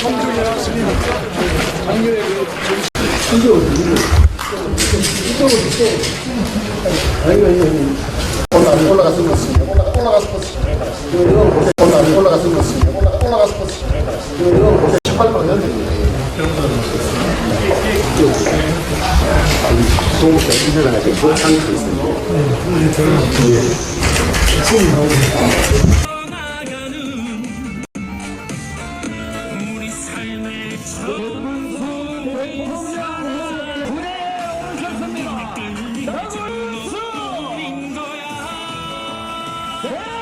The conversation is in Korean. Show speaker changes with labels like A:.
A: 성준이랑 수빈이 작년에 그
B: 올라 올라가서 먹습니다. 올라가 올라가서 먹습니다. 올라 올라가서 먹습니다. 올라 올라가서 먹습니다. 18번 연대.
C: 소목과 인사가 지금 복상이 있습니다. Yeah.